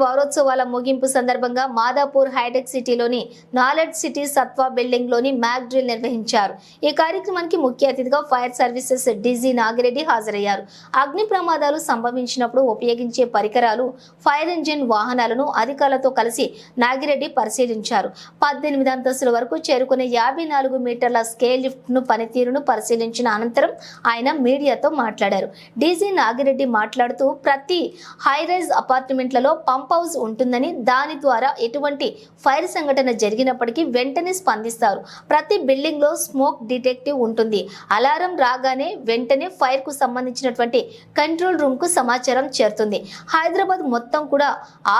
వారోత్సవాల ముగింపు సందర్భంగా మాదాపూర్ హైటెక్ సిటీలోని నాలెడ్జ్ సిటీ సత్వా బిల్డింగ్లోని మ్యాక్ డ్రిల్ నిర్వహించారు. ఈ కార్యక్రమానికి ముఖ్య అతిథిగా ఫైర్ సర్వీసెస్ డీజీ నాగిరెడ్డి హాజరయ్యారు. అగ్ని ప్రమాదాలు సంభవించినప్పుడు ఉపయోగించే పరికరాలు ఫైర్ ఇంజిన్ వాహనాలను అధికారులతో కలిసి నాగిరెడ్డి పరిశీలించారు. పద్దెనిమిది అంతస్తుల వరకు చేరుకునే యాభై నాలుగు మీటర్ల స్కేల్ లిఫ్ట్ను పనితీరును పరిశీలించిన అనంతరం ఆయన మీడియాతో మాట్లాడారు. డీజీ నాగిరెడ్డి మాట్లాడుతూ ప్రతి హైరైజ్ అపార్ట్మెంట్లలో పంప్ హౌస్ ఉంటుందని దాని ద్వారా ఎటువంటి ఫైర్ సంఘటన జరిగినప్పటికీ వెంటనే స్పందిస్తారు. ప్రతి బిల్డింగ్లో స్మోక్ డిటెక్టివ్ ఉంటుంది. అలారం రాగానే వెంటనే ఫైర్కు సంబంధించినటువంటి కంట్రోల్ రూమ్కు సమాచారం చేరుతుంది. హైదరాబాద్ మొత్తం కూడా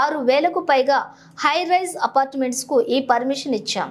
ఆరు వేలకు పైగా హై రైజ్ అపార్ట్మెంట్స్కు ఈ పర్మిషన్ ఇచ్చాం.